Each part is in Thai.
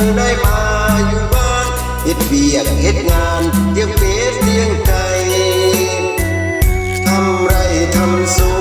ังได้มาอยู่บ้านเฮ็ดเบียกเฮ็ดงานเลี้ยงเป็ดเลี้ยงไก่ทำไรทำสวน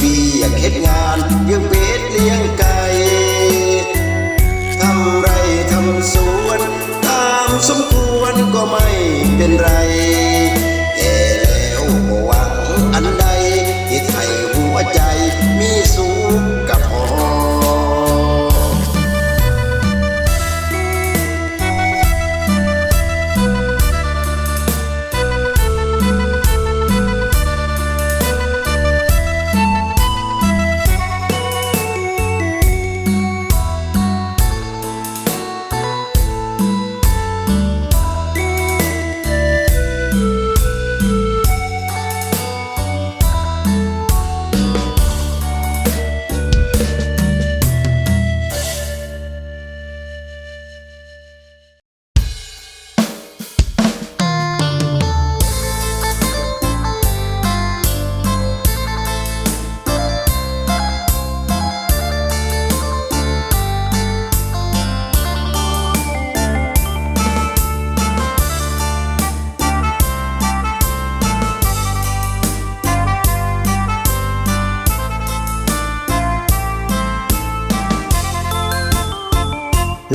Be a kid, man, you baby.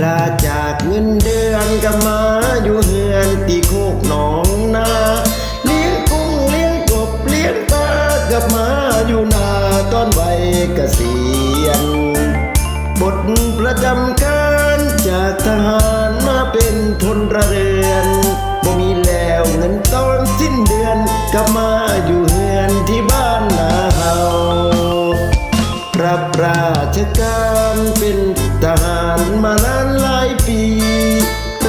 ลาจากเงินเดือนก็มาอยู่เฮือนตีโคกหนองนาเลี้ยงกุ้งเลี้ยงกบเลี้ยงปลากับมาอยู่นาตอนใบกเกษียณบทประจำการจากทหารมาเป็นพลระเรือนบ่มีแล้วเงินตอนสิ้นเดือนก็มาอยู่เฮือนที่บ้านนาเฮารับราชการเป็น ทหารมานานหลายปี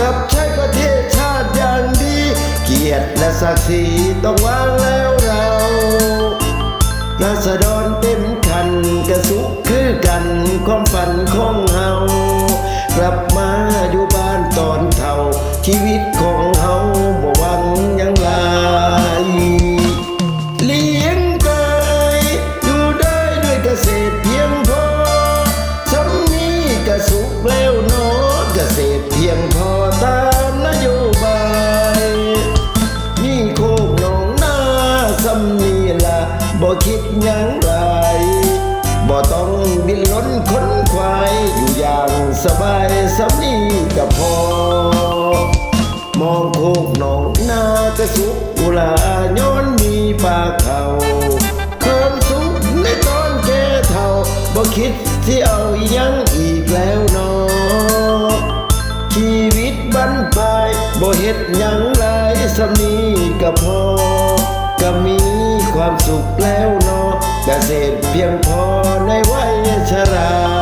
รับใช้ประเทศชาติอย่างดี เกียรติและศักดิ์ศรีต้องวางแล้วเราราศดรเต็มคันกระสุขคือกันความฝันของเฮากลับมา บินล้นค้นควายอยู่อย่างสบายสำนีก็พอ มองโคกหนองนากระสุกอุลาย้อนมีปลาเขาเคิมสุกในตอนแก่เท่าบ่คิดที่เอาอีหยังอีกแล้วนอชีวิตบันปลายบ่เฮ็ดยังไรสำนีก็พอ ก็มีความสุขแล้วนาะ เกษตรเพียงพอในวัยชรา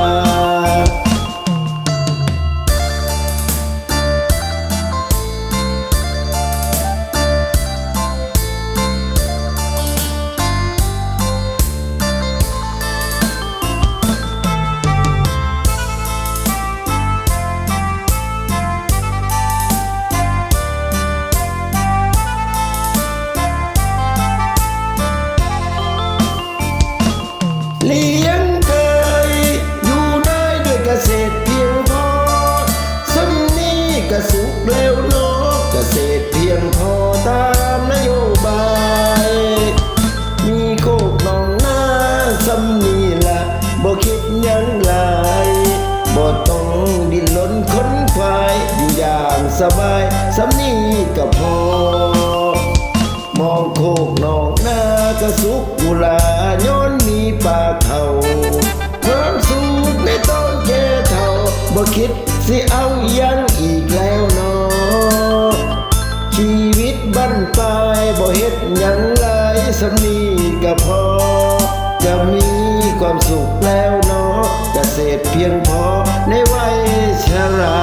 สบายสำนีก็พอ มองโคกนองนากระสุกกุลาย้อนมีปลาเขาความสุขในตอนแก่เท่าบ่คิดสิเอายังอีกแล้วเนอชีวิตบั้นปลายบ่เฮ็ดหยังหลายสำนีก็พอ จะมีความสุขแล้วเนาะเกษตรเพียงพอในวัยชรา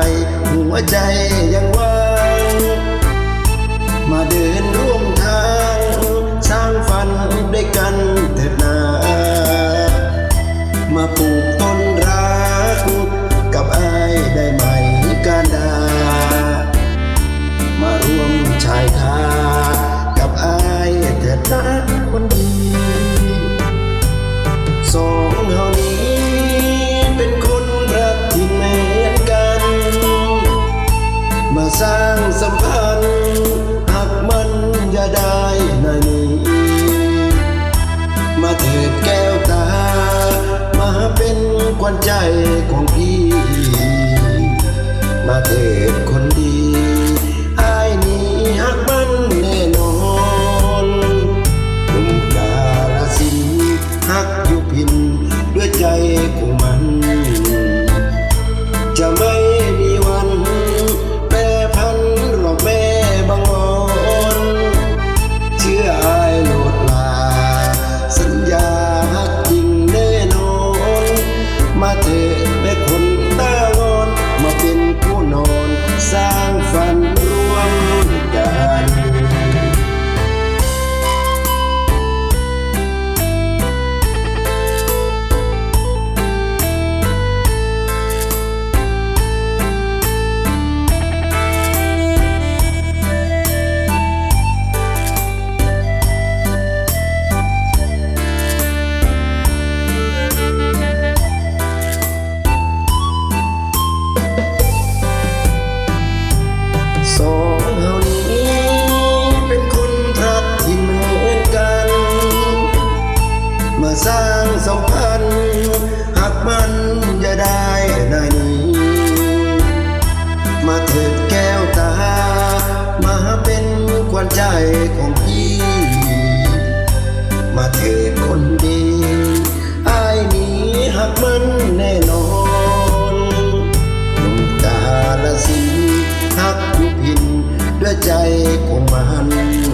ากสามใบหัวใจยังว่าง มาเดินร่วมทาง สร้างฝันด้วยกันเถิดนามาปลูกต้น วันใจของพี่ มาเถิดคนดีอายนี้หักมันแน่นอนลุงกาลสินธุ์หักผู้พินด้วยใจของมัน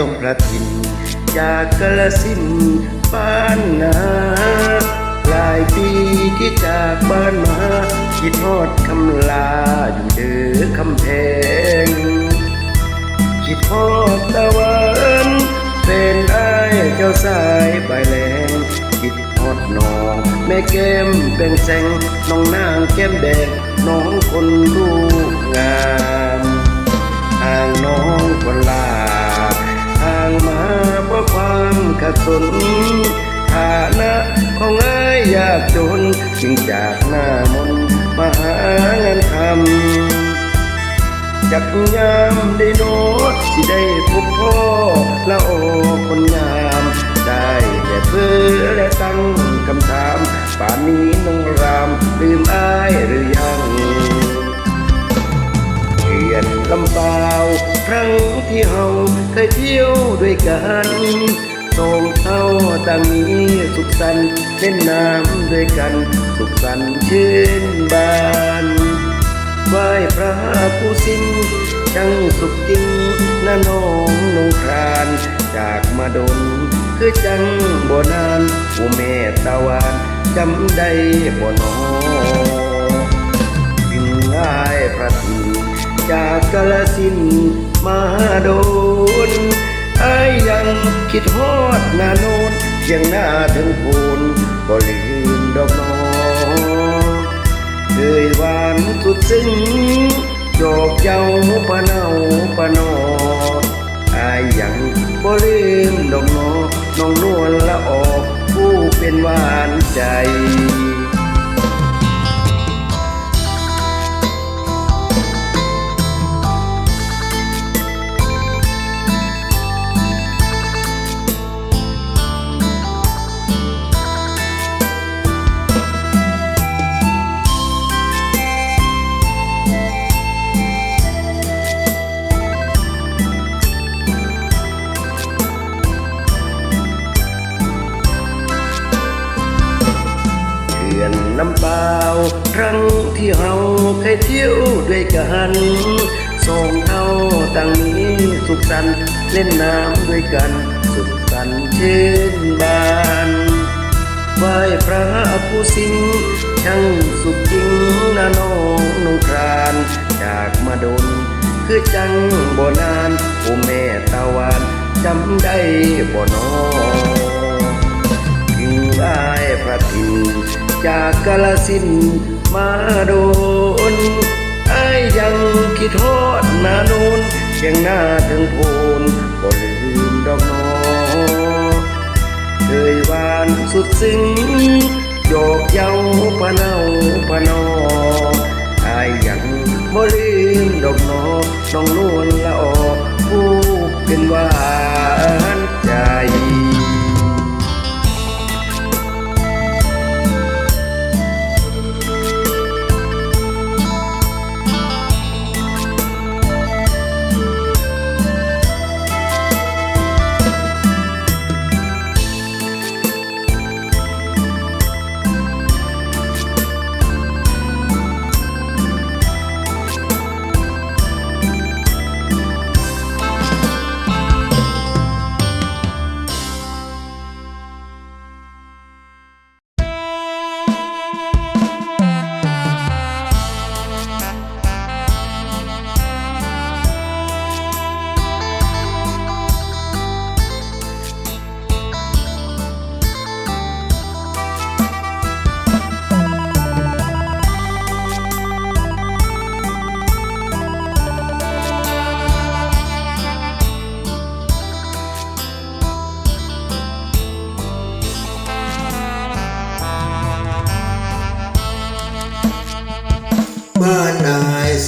ายต้องประทินจากกละสินบ้านนาหลายปีที่จากบ้านมาคิดทอดคำลาอยู่เดือคำแพงคิดทอดตะวันเป็นไอ้เจ้าสายใบแรงคิดทอดน้องแม่แก้มเป็นแสงน้องนางแก้มแดงน้องคนรูปงามห่างน้องคนลา มาเพราะความขัดสนฐานะของอ้ายยากจนจึงจากหน้ามนมาหางานทำจักยามได้โนดที่ได้พบพ่อละโอคนงามได้แต่เพื่อและตั้งคำถามป่านนี้น้องรามลืมอายหรือยังเขียนลำเปล่าครั้งที่เฮา ยเที่ยวด้วยกันสองเท่าต่างมีสุขสันต์เล่นน้ำด้วยกัน สุขสันต์ชื่นบานไหว้พระผู้สิ้นช่างสุขจริงนะน้องนงครานจากมาดน คือจังบ่นานผู้แม่ตะวันจำได้บ่นอสิ่งง่ายพระทินจากกาลสิน มาโดนไอ้ยังคิดฮอดนาโนนเพียงหน้าถึงพูนบ่ลืมดอกนอเคยหวานสุดซึ้งโจกเจ้าปะเนาปะนอไอยังบ่ลืมดอกนอน้องนวลละออกผู้เป็นหวานใจ น้ำเปล่าครั้งที่เฮาเคยเที่ยวด้วยกันสองเท่าต่างมีสุขสันต์เล่นน้ำด้วยกัน สุขสันต์ชื่นบานไหว้พระผู้สิ้นช่างสุขจริงนะน้องนงครานจากมาดนคือจังบ่นานผู้แม่ตะวันจำได้บ่นอกิ่งได้พระทิน จากกาลสินมาโดนไอ้ยังคิดทอดนานนเชียงหน้าถึงโพนก็ลืมดอกนอเคยวานสุดซึ้งโยกเย้าปะเนาปะนอไอยยังบ่ลืมดอกนอน้องนวลละออผู้เป็นหวานใจ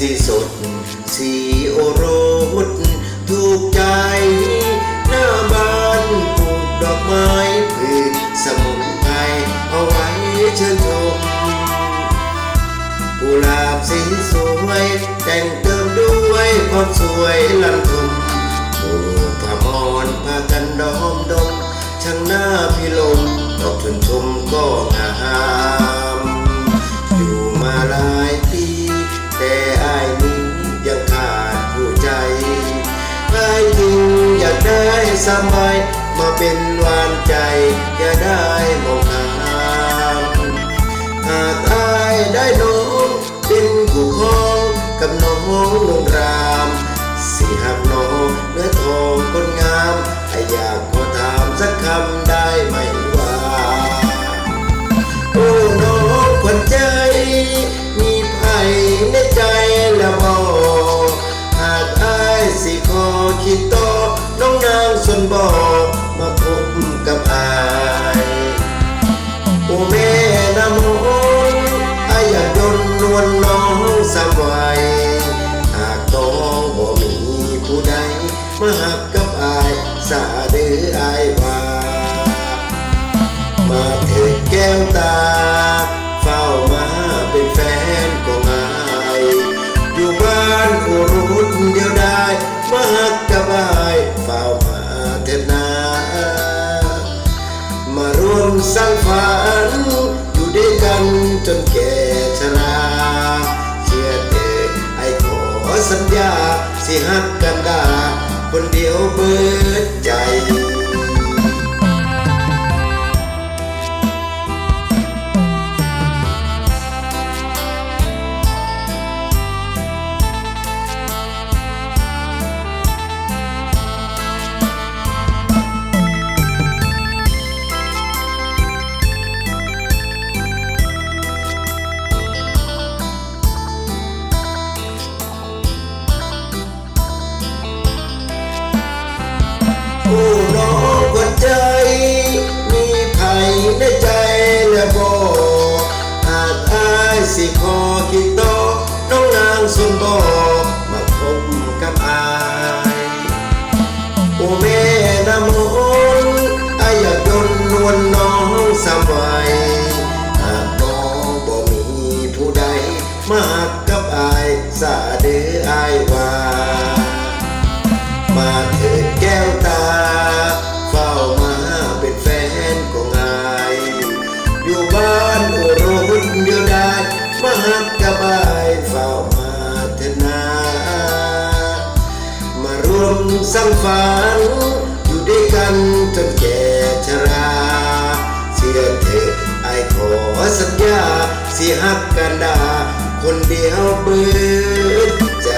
สีสดสีโอโรสถูกใจ หน้าบ้านปลูกดอกไม้พืชสมุนไพรเอาไว้เชิญชมกุหลาบสีสวย แต่งเติมด้วยความสวยลันทมปลูกพามอนพากันดอมดมช่างหน้าพิลมดอกชนชมก็งาม สมัยมาเป็นหวานใจอย่าได้มองหามหากอายได้น้องเป็นคู่ครองกับน้องนงรามสิหักน้องเนื้อทองคนงามไออยากขอถามสักคำได้ไหมว่าโอ้น้องขวัญใจ มีไผ่ในใจแล้วบอกหากอายสิขอคิดต่อางสนบอกมาพบกับอายโอ้แม่น้ำมนอายอยากยนนวลน้องสามวัยหากต้องบ่มีผู้ใดมาหักกับอายสาเดืออายว่ามาเถิดแก้วตา สัญญาสิหักกันได้คนเดียวเบิด อง สร้างฝันอยู่ด้วยกันจนแก่ชรา เสียเถิดไอขอสัญญาสิหักกันดา คนเดียวเบิดใจ